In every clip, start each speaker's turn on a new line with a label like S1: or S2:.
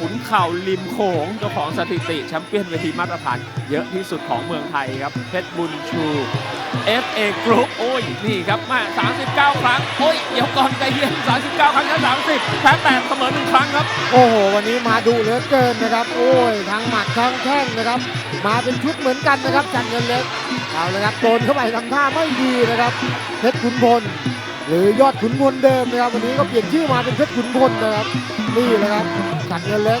S1: ขุนเข่าริมโขงเจ้าของสถิติแชมเปี้ยนเวทีมาตรฐาน เยอะที่สุดของเมืองไทยครับ เพชรบุญชู FA Group โอ้ย นี่ครับมา 39 ครั้ง โอ้ย เดี๋ยวก่อนใจเย็น 39 ครั้งแล้ว30 แพ้8เสมอหนึ่งครั้งครับ
S2: โอ้โห วันนี้มาดุเหลือเกินนะครับ โอ้ย ทั้งหมัดทั้งแข้งนะครับ มาเป็นชุดเหมือนกันนะครับจันเงินเล็กเอาเลยครับโดนเข้าไปทำท่าไม่ดีนะครับ เพชรขุนพล หรือยอดขุนพลเดิมนะครับวันนี้ก็เปลี่ยนชื่อมาเป็นเพชรขุนพลนะครับนี่นะครับจันเงินเล็ก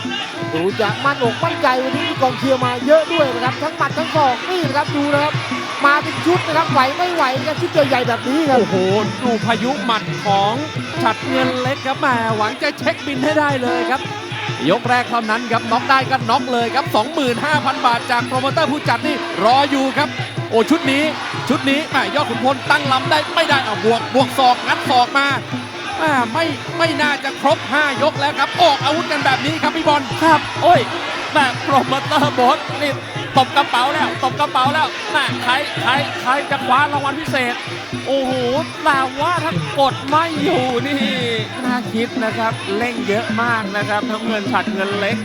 S2: ดูจะมั่นอกมั่นใจวันนี้มีกองเชียร์มาเยอะด้วยนะครับทั้งหมัดทั้งศอกนี่นะครับดูนะครับมาเป็นชุดนะครับไหวไม่ไหวนะครับชุดใหญ่ๆแบบนี้ครับ
S1: โอ้โหดูพายุหมัดของฉัดเงินเล็กครับแหมหวังจะเช็คบินให้ได้เลยครับ ยกแรกเท่านั้นครับน็อกได้ก็น็อกเลยครับ 25,000 บาทจากโปรโมเตอร์ผู้จัดนี่รออยู่ครับ โอ้ชุดนี้ ชุดนี้แหมยอดขุนพลตั้งลำได้ไม่ได้เอาบวกบวกศอกงัดศอกมาแหมไม่ไม่น่าจะครบ 5 ยกแล้วครับออกอาวุธกันแบบนี้ครับพี่บอลครับ โอ้ยแหมโปรโมเตอร์บอสนี่ตบกระเป๋าแล้วตบกระเป๋าแล้วแหมใครใครใครจะคว้ารางวัลพิเศษ โอ้โหแต่ว่าถ้ากดไม่อยู่นี่น่าคิดนะครับเร่งเยอะมากนะครับทั้งเงินฉัดเงินเล็ก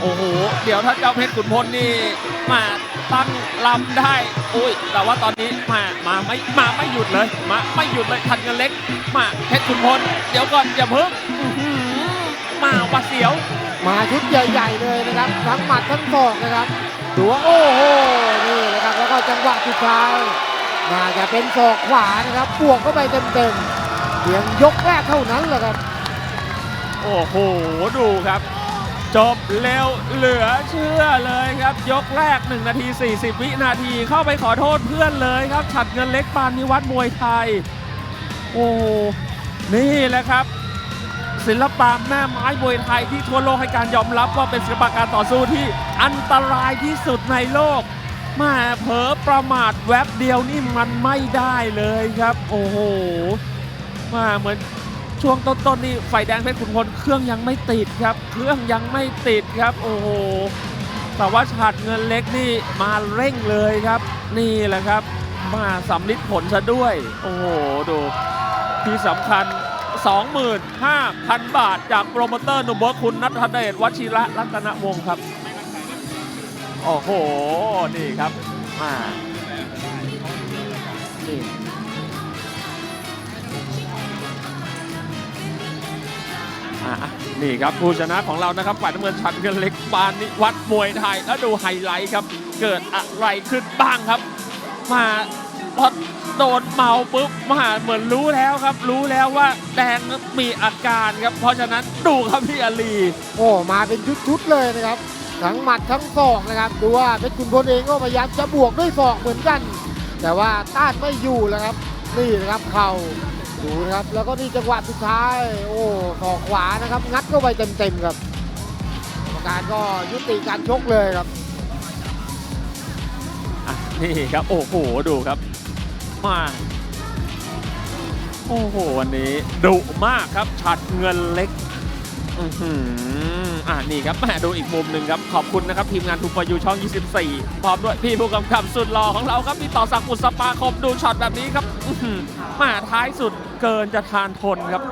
S1: โอ้โห เดี๋ยวถ้าเจ้าเพชรขุนพลนี่มา ตั้งลำได้อุ้ยแต่ว่าตอนนี้มามาไม่มาไม่หยุดเลย มาไม่หยุดเลยฉัดเงินเล็ก มาเพชรขุนพลเดี๋ยวก่อนอย่าเพิ่งอื้อหือมาหวัดเสียว
S2: มาชุดใหญ่ๆเลยนะครับทั้งหมัดทั้งศอกนะครับดูว่าโอ้โหนี่นะครับแล้วก็จังหวะสุดท้ายน่าจะเป็นศอกขวานะครับบวกเข้าไปเต็มๆเพียงยกแรกเท่านั้นแหละครับ
S1: โอ้โหดูครับ จบเร็วเหลือเชื่อเลยครับ ยกแรก 1 นาที 40 วินาทีเข้าไปขอโทษเพื่อนเลยครับ ฉัดเงินเล็กปานนิวัฒน์มวยไทย โอ้โหนี่แหละครับ ศิลปะแม่ไม้มวยไทยที่ทั่วโลกให้การยอมรับว่าเป็นศิลปะการต่อสู้ที่อันตรายที่สุดในโลกแมาเผลอประมาทแวบเดียวนี่มันไม่ได้เลยครับ โอ้โหมาเหมือน ช่วงต้นๆนี่ไฟแดงเพชรขุนพลเครื่องยังไม่ติดครับ เครื่องยังไม่ติดครับ โอ้โหแต่ว่าฉาดเงินเล็กนี่มาเร่งเลยครับ นี่แหละครับ มาสำลิดผลซะด้วย โอ้โหดูที่สำคัญ 25,000 บาท จากโปรโมเตอร์หนุ่มเบิร์กคุณนัทเดชวชิระรัตนวงศ์ครับ โอ้โห นี่ครับมา นี่ครับผู้ชนะของเรานะครับฝ่ายน้ำเงินชัดเงินเล็กปานนิวัดมวยไทย แล้วดูไฮไลท์ครับ เกิดอะไรขึ้นบ้างครับ มาพอโดนเมาปุ๊บมาเหมือนรู้แล้วครับ รู้แล้วว่าแดงมีอาการครับ เพราะฉะนั้นดูครับพี่อาลี
S2: โอ้มาเป็นชุดๆเลยนะครับ ทั้งหมัดทั้งศอกนะครับดูว่าเพชรขุนพลเองก็พยายามจะบวกด้วยศอกเหมือนกัน แต่ว่าต้านไม่อยู่แล้วครับนี่นะครับเข่า ดูนะครับ แล้วก็นี่จังหวะสุดท้าย โอ้ศอกขวานะครับ งัดเข้าไปเต็มๆครับกรรมการก็ยุติการชกเลยครับ
S1: อะนี่ครับ โอ้โห ดูครับ มา โอ้โห วันนี้ดุมากครับชัดเงินเล็ก อือหืออะนี่ครับแหมาดูอีกมุมหนึ่งครับ ขอบคุณนะครับ ทีมงานทูปยูช่อง 24 พร้อมด้วยพี่ผู้กำกับสุดหล่อของเราครับพี่ต่อสักดิ์อุตสปาคมดูช็อตแบบนี้ครับ อื้อหือแหมาท้ายสุด เกินจะทานทนครับ